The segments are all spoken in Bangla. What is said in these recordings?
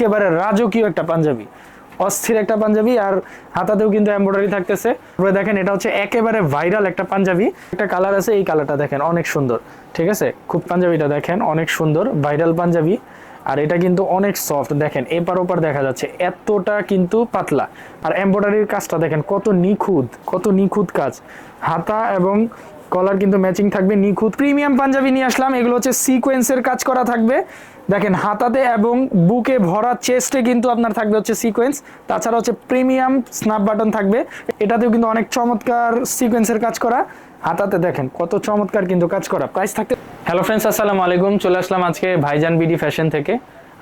একেবারে রাজকীয় একটা পাঞ্জাবি। অস্থির একটা পাঞ্জাবি আর হাতাতেও কিন্তু এমব্রয়ডারি থাকতেছে। তারপরে দেখেন এটা হচ্ছে একেবারে ভাইরাল একটা পাঞ্জাবি। একটা কালার আছে, এই কালারটা দেখেন, অনেক সুন্দর। ঠিক আছে? খুব পাঞ্জাবিটা দেখেন, অনেক সুন্দর ভাইরাল পাঞ্জাবি। আর এটা কিন্তু অনেক সফট দেখেন, এপার ওপার দেখা যাচ্ছে। এতটা কিন্তু পাতলা। আর এমব্রয়ডারির কাজটা দেখেন, কত নিখুঁত কত নিখুঁত কাজ। হাতা এবং কলার কিন্তু ম্যাচিং থাকবে নিখুঁত। প্রিমিয়াম পাঞ্জাবি নিয়ে আসলাম, এগুলো হচ্ছে সিকোয়েন্সের কাজ করা থাকবে। দেখেন, হাতাতে এবং বুকে ভরা চেস্টে কিন্তু আপনার থাকবে হচ্ছে সিকোয়েন্স তাছাড়া হচ্ছে প্রিমিয়াম স্ন্যাপ বাটন থাকবে। এটাতেও কিন্তু অনেক চমৎকার সিকোয়েন্সের কাজ করা। হাতাতে দেখেন, কত চমৎকার কিন্তু কাজ করা। প্রাইস থাকতে হ্যালো ফ্রেন্ডস আসসালামু আলাইকুম। চলে আসলাম আজকে ভাইজান বিডি ফ্যাশন থেকে।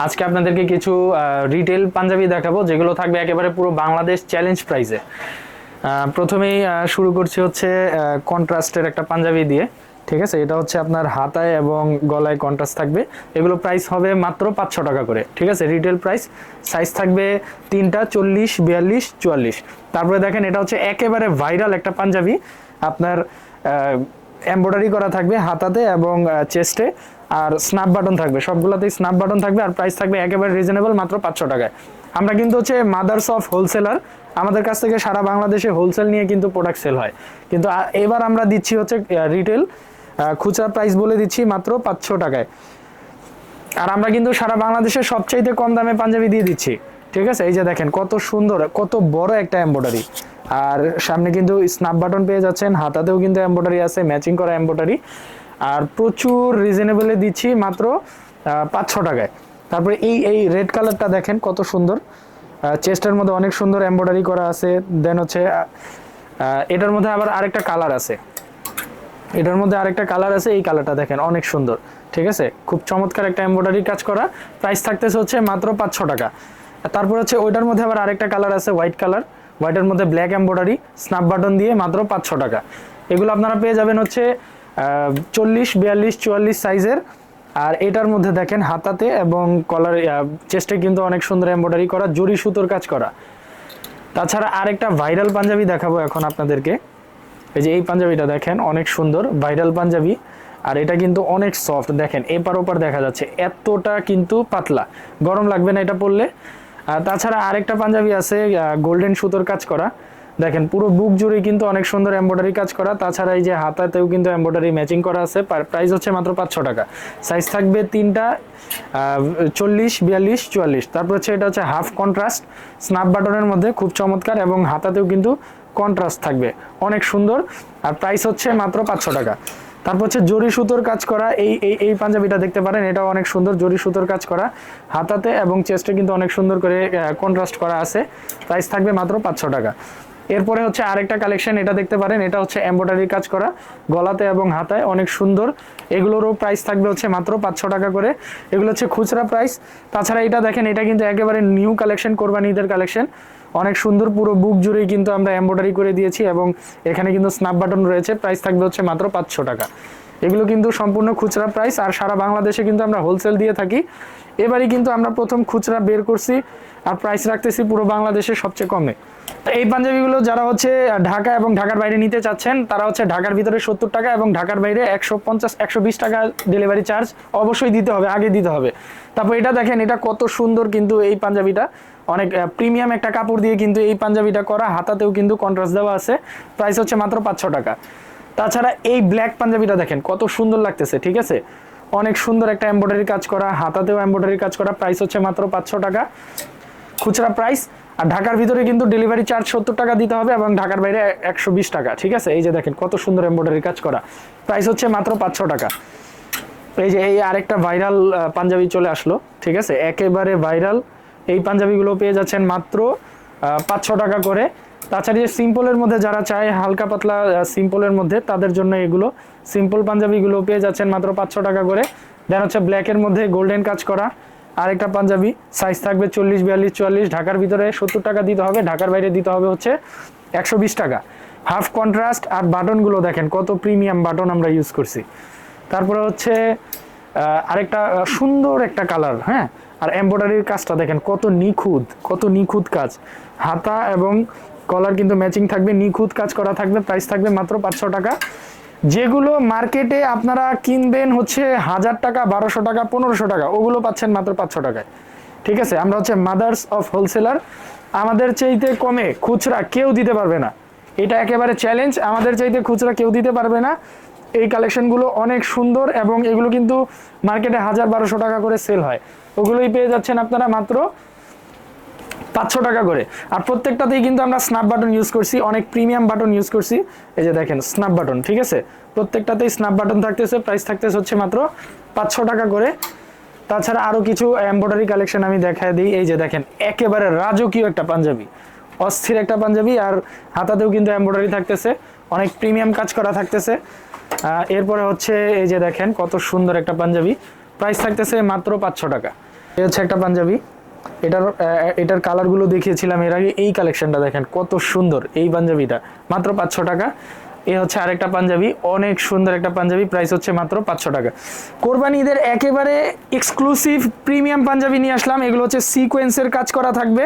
আজকে আপনাদেরকে কিছু রিটেল পাঞ্জাবি দেখাবো, যেগুলো থাকবে একেবারে পুরো বাংলাদেশ চ্যালেঞ্জ প্রাইসে প্রথমেই শুরু করছি হচ্ছে কন্ট্রাস্টের একটা পাঞ্জাবি দিয়ে, ঠিক আছে? এটা হচ্ছে আপনার হাতায় এবং গলায় কন্ট্রাস্ট থাকবে। এগুলো প্রাইস হবে মাত্র পাঁচশো টাকা করে, ঠিক আছে? রিটেল প্রাইস সাইজ থাকবে তিনটা, চল্লিশ, বিয়াল্লিশ, চুয়াল্লিশ। তারপরে দেখেন, এটা হচ্ছে একেবারে ভাইরাল একটা পাঞ্জাবি। আপনার এমব্রয়ডারি করা থাকবে হাতাতে এবং চেস্টে আর স্ন্যাপ বাটন থাকবে, সবগুলোতেই স্ন্যাপ বাটন থাকবে। আর প্রাইস থাকবে একেবারে রিজনেবল মাত্র পাঁচশো টাকায়। আমরা কিন্তু হচ্ছে মাদার্স অফ হোলসেলার আমাদের কাছ থেকে সারা বাংলাদেশে হোলসেল নিয়ে কিন্তু প্রোডাক্ট সেল হয়। কিন্তু এবার আমরা দিচ্ছি হচ্ছে রিটেল খুচরা প্রাইস বলে দিচ্ছি মাত্র পাঁচশো টাকায়। আর আমরা কিন্তু সারা বাংলাদেশে সবচাইতে কম দামে পাঞ্জাবি দিয়ে দিচ্ছি। ঠিক আছে? এই যে দেখেন, কত সুন্দর, কত বড় একটা এম্ব্রয়ডারি আর সামনে কিন্তু স্ন্যাপ বাটন পেয়ে যাচ্ছেন, হাতাতেও কিন্তু এম্ব্রয়ডারি আছে ম্যাচিং করা এম্ব্রয়ডারি আর প্রচুর রিজনেবলে দিচ্ছি মাত্র পাঁচশো টাকায়। তারপরে এই এই রেড কালারটা দেখেন কত সুন্দর। চেস্টের মধ্যে অনেক সুন্দর এম্ব্রয়ডারি করা আছে দেন হচ্ছে এটার মধ্যে আবার আরেকটা কালার আছে। এটার মধ্যে আরেকটা কালার আছে, এই কালারটা দেখেন, অনেক সুন্দর, ঠিক আছে? খুব চমৎকার একটা এমব্রয়ডারি কাজ করা প্রাইস থাকতেছে হচ্ছে মাত্র পাঁচশো টাকা। তারপর হচ্ছে ওইটার মধ্যে আবার আরেকটা কালার আছে হোয়াইট কালার হোয়াইটের মধ্যে ব্ল্যাক এমব্রয়ডারি স্ন্যাপ বাটন দিয়ে মাত্র পাঁচশো টাকা। এগুলো আপনারা পেয়ে যাবেন হচ্ছে চল্লিশ, বিয়াল্লিশ, চুয়াল্লিশ সাইজের আর এটার মধ্যে দেখেন হাতাতে এবং কলার চেস্টে কিন্তু অনেক সুন্দর এমব্রয়ডারি করা, জরি সুতোর কাজ করা। তাছাড়া আরেকটা ভাইরাল পাঞ্জাবি দেখাবো এখন আপনাদেরকে। এই যে এই পাঞ্জাবিটা দেখেন, অনেক সুন্দর ভাইরাল পাঞ্জাবি। আর এটা কিন্তু অনেক সফট দেখেন, এপার ওপার দেখা যাচ্ছে। এতটা কিন্তু পাতলা, গরম লাগবে না এটা পরলে। তাছাড়া আরেকটা পাঞ্জাবি আছে গোল্ডেন সুতোর কাজ করা। দেখেন, পুরো বুক জুড়ে কিন্তু অনেক সুন্দর এমব্রয়ডারি কাজ করা। তাছাড়া এই যে হাতাতেও কিন্তু এমব্রয়ডারি ম্যাচিং করা আছে। প্রাইস হচ্ছে মাত্র পাঁচশো টাকা। সাইজ থাকবে তিনটা চল্লিশ, বিয়াল্লিশ, চুয়াল্লিশ। তারপর হচ্ছে এটা হচ্ছে হাফ কন্ট্রাস্ট স্ন্যাপ বাটনের মধ্যে খুব চমৎকার এবং হাতাতেও কিন্তু কন্ট্রাস্ট থাকবে। অনেক সুন্দর। আর প্রাইস হচ্ছে মাত্র পাঁচশো টাকা। তারপর হচ্ছে জরি সুতোর কাজ করা। এই এই এই পাঞ্জাবিটা দেখতে পারেন, এটাও অনেক সুন্দর জরি সুতোর কাজ করা। হাতাতে এবং চেস্টে কিন্তু অনেক সুন্দর করে কন্ট্রাস্ট করা আছে। প্রাইস থাকবে মাত্র পাঁচশো টাকা। এরপরে হচ্ছে আরেকটা কালেকশন এটা দেখতে পারেন, এটা হচ্ছে এমব্রয়ডারির কাজ করা, গলাতে এবং হাতায়, অনেক সুন্দর। এগুলোরও প্রাইস থাকবে হচ্ছে মাত্র পাঁচশো টাকা করে। এগুলো হচ্ছে খুচরা প্রাইস তাছাড়া এটা দেখেন, এটা কিন্তু একেবারে নিউ কালেকশন কোরবানি ঈদের কালেকশন অনেক সুন্দর, পুরো বুক জুড়েই কিন্তু আমরা এমব্রয়ডারি করে দিয়েছি এবং এখানে কিন্তু স্ন্যাপ বাটন রয়েছে। প্রাইস থাকবে হচ্ছে মাত্র পাঁচশো টাকা। এগুলো কিন্তু সম্পূর্ণ খুচরা প্রাইস আর সারা বাংলাদেশে কিন্তু আমরা হোলসেল দিয়ে থাকি। এবারই কিন্তু আমরা প্রথম খুচরা বের করছি আর প্রাইস রাখতেছি পুরো বাংলাদেশে সবচেয়ে কমে। এই পাঞ্জাবিগুলো যারা হচ্ছে ঢাকা এবং ঢাকার বাইরে নিতে চাচ্ছেন, তারা হচ্ছে ঢাকার ভিতরে সত্তর টাকা এবং ঢাকার বাইরে একশো পঞ্চাশ, একশো বিশ টাকা ডেলিভারি চার্জ অবশ্যই দিতে হবে, আগে দিতে হবে। তারপর এটা দেখেন, এটা কত সুন্দর কিন্তু এই পাঞ্জাবিটা। অনেক প্রিমিয়াম একটা কাপড় দিয়ে কিন্তু এই পাঞ্জাবিটা করা, হাতাতেও কিন্তু কন্ট্রাস্ট দেওয়া আছে। প্রাইস হচ্ছে মাত্র পাঁচশো টাকা। তাছাড়া এই ব্ল্যাক পাঞ্জাবিটা দেখেন, কত সুন্দর লাগতেছে, ঠিক আছে? অনেক সুন্দর একটা এমব্রয়ডারি কাজ করা, হাতাতেও এমব্রয়ডারি কাজ করা প্রাইস হচ্ছে মাত্র পাঁচশো টাকা। খুচরা প্রাইস আর ঢাকার ভিতরে কিন্তু ডেলিভারি চার্জ সত্তর টাকা দিতে হবে এবং ঢাকার বাইরে একশো বিশ টাকা, ঠিক আছে? এই যে দেখেন কত সুন্দর এমব্রয়ডারি কাজ করা। প্রাইস হচ্ছে মাত্র পাঁচশো টাকা। এই যে এই আরেকটা ভাইরাল পাঞ্জাবি চলে আসলো, ঠিক আছে? একেবারে ভাইরাল এই পাঞ্জাবিগুলো পেয়ে যাচ্ছেন মাত্র পাঁচশো টাকা করে। তাছাড়া যে সিম্পলের মধ্যে যারা চায়, হালকা পাতলা সিম্পলের মধ্যে, তাদের জন্য এগুলো সিম্পল পাঞ্জাবিগুলো পেয়ে যাচ্ছেন মাত্র পাঁচশো টাকা করে। দেন হচ্ছে ব্ল্যাকের মধ্যে গোল্ডেন কাজ করা। আরেকটা পাঞ্জাবি সাইজ থাকবে চল্লিশ, বিয়াল্লিশ, চুয়াল্লিশ। ঢাকার ভিতরে সত্তর টাকা দিতে হবে, ঢাকার বাইরে দিতে হবে হচ্ছে একশো বিশ টাকা। হাফ কন্ট্রাস্ট আর বাটনগুলো দেখেন, কত প্রিমিয়াম বাটন আমরা ইউজ করছি। তারপরে হচ্ছে আরেকটা সুন্দর একটা কালার হ্যাঁ? আর এমব্রয়ডারির কাজটা দেখেন, কত নিখুঁত কত নিখুঁত কাজ। হাতা এবং কলার কিন্তু ম্যাচিং থাকবে, নিখুঁত কাজ করা থাকবে প্রাইস থাকবে মাত্র পাঁচশো টাকা। যেগুলো মার্কেটে আপনারা কিনবেন হচ্ছে হাজার টাকা, বারোশো টাকা, পনেরোশো টাকা, ওগুলো পাচ্ছেন মাত্র পাঁচশো টাকায়। ঠিক আছে? আমরা হচ্ছে মাদার্স অফ হোলসেলার আমাদের চাইতে কমে খুচরা কেউ দিতে পারবে না। এটা একেবারে চ্যালেঞ্জ আমাদের চাইতে খুচরা কেউ দিতে পারবে না। এই কালেকশনগুলো অনেক সুন্দর এবং এগুলো কিন্তু মার্কেটে হাজার, বারোশো টাকা করে সেল হয়। ওগুলোই পেয়ে যাচ্ছেন আপনারা মাত্র পাঁচশো টাকা করে। আর প্রত্যেকটাতেই কিন্তু আমরা স্ন্যাপ বাটন ইউজ করছি, অনেক প্রিমিয়াম বাটন ইউজ করছি। এই যে দেখেন স্ন্যাপ বাটন ঠিক আছে? প্রত্যেকটাতেই স্ন্যাপ বাটন থাকতেছে প্রাইস থাকতেছে হচ্ছে মাত্র পাঁচশো টাকা করে। তাছাড়া আরও কিছু এমব্রয়ডারি কালেকশন আমি দেখায় দিই। এই যে দেখেন, একেবারে রাজকীয় একটা পাঞ্জাবি। অস্থির একটা পাঞ্জাবি আর হাতাতেও কিন্তু এমব্রয়ডারি থাকতেছে। অনেক প্রিমিয়াম কাজ করা থাকতেছে। এরপরে হচ্ছে এই যে দেখেন, কত সুন্দর একটা পাঞ্জাবি। প্রাইস থাকতেছে মাত্র পাঁচশো টাকা। এই হচ্ছে একটা পাঞ্জাবি। এটার এটার কালারগুলো দেখিয়েছিলাম এর আগে, এই কালেকশনটা দেখেন, কত সুন্দর, এই পাঞ্জাবিটা। মাত্র পাঁচশো টাকা। এ হচ্ছে আরেকটা পাঞ্জাবি, অনেক সুন্দর একটা পাঞ্জাবি প্রাইস হচ্ছে মাত্র পাঁচশো টাকা। কোরবানি ঈদের একেবারে এক্সক্লুসিভ প্রিমিয়াম পাঞ্জাবি নিয়ে আসলাম, এগুলো হচ্ছে সিকোয়েন্সের কাজ করা থাকবে।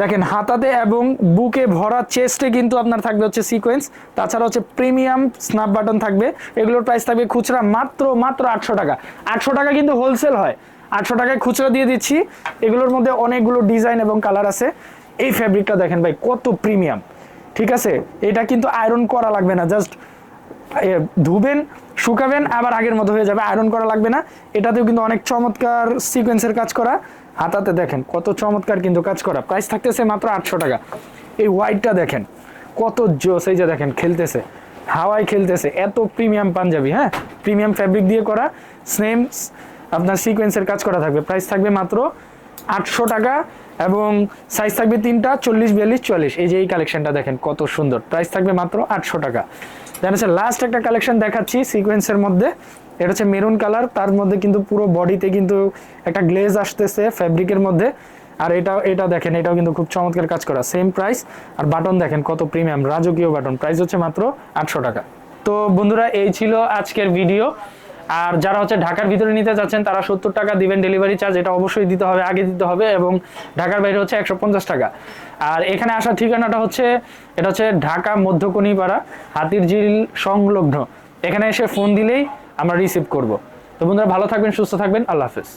দেখেন, হাতাতে এবং বুকে ভরা চেস্টে কিন্তু আপনার থাকবে হচ্ছে সিকোয়েন্স তাছাড়া হচ্ছে প্রিমিয়াম স্ন্যাপ বাটন থাকবে। এগুলোর প্রাইস থাকবে খুচরা মাত্র মাত্র আটশো টাকা। আটশো টাকা কিন্তু হোলসেল হয়। আটশো টাকায় খুচরা দিয়ে দিচ্ছি। এগুলোর মধ্যে অনেকগুলো ডিজাইন এবং কালার আছে। এই ফ্যাব্রিকটা দেখেন ভাই, কত প্রিমিয়াম ঠিক আছে? এটা কিন্তু আয়রন করা লাগবে না জাস্ট ধুবেন, শুকাবেন, আবার আগের মতো হয়ে যাবে আয়রন করা লাগবে না। এটাতেও কিন্তু অনেক চমৎকার সিকোয়েন্সের কাজ করা। হাতাতে দেখেন, কত চমৎকার কিন্তু কাজ করা। প্রাইস থাকতেছে মাত্র আটশো টাকা। এই হোয়াইটটা দেখেন, কত জোস, এই যে দেখেন, খেলতেছে। হাওয়ায় খেলতেছে, এত প্রিমিয়াম পাঞ্জাবি হ্যাঁ? প্রিমিয়াম ফ্যাব্রিক দিয়ে করা সেম আপনার সিকোয়েন্সের কাজ করা থাকবে। প্রাইস থাকবে মাত্র আটশো টাকা এবং সাইজ থাকবে তিনটা, চল্লিশ, বিয়াল্লিশ, চুয়াল্লিশ। এই যে এই কালেকশনটা দেখেন, কত সুন্দর। প্রাইস থাকবে মাত্র আটশো টাকা। দেন হচ্ছে লাস্ট একটা কালেকশন দেখাচ্ছি সিকোয়েন্সের মধ্যে। এটা হচ্ছে মেরুন কালার তার মধ্যে কিন্তু পুরো বডিতে কিন্তু একটা গ্লেজ আসতেছে ফ্যাব্রিকের মধ্যে। আর এটা এটা দেখেন, এটাও কিন্তু খুব চমৎকার কাজ করা। সেম প্রাইস আর বাটন দেখেন, কত প্রিমিয়াম রাজকীয় বাটন প্রাইস হচ্ছে মাত্র আটশো টাকা। তো বন্ধুরা, এই ছিল আজকের ভিডিও আর যারা হচ্ছে ঢাকার ভিতরে নিতে চাচ্ছেন তারা সত্তর টাকা দিবেন ডেলিভারি চার্জ এটা অবশ্যই দিতে হবে, আগে দিতে হবে এবং ঢাকার বাইরে হচ্ছে একশো পঞ্চাশ টাকা। আর এখানে আসার ঠিকানাটা হচ্ছে, এটা হচ্ছে ঢাকা মধ্যকণিপাড়া হাতির ঝিল সংলগ্ন। এখানে এসে ফোন দিলেই আমরা রিসিভ করব। তো বন্ধুরা, ভালো থাকবেন, সুস্থ থাকবেন, আল্লাহ হাফেজ।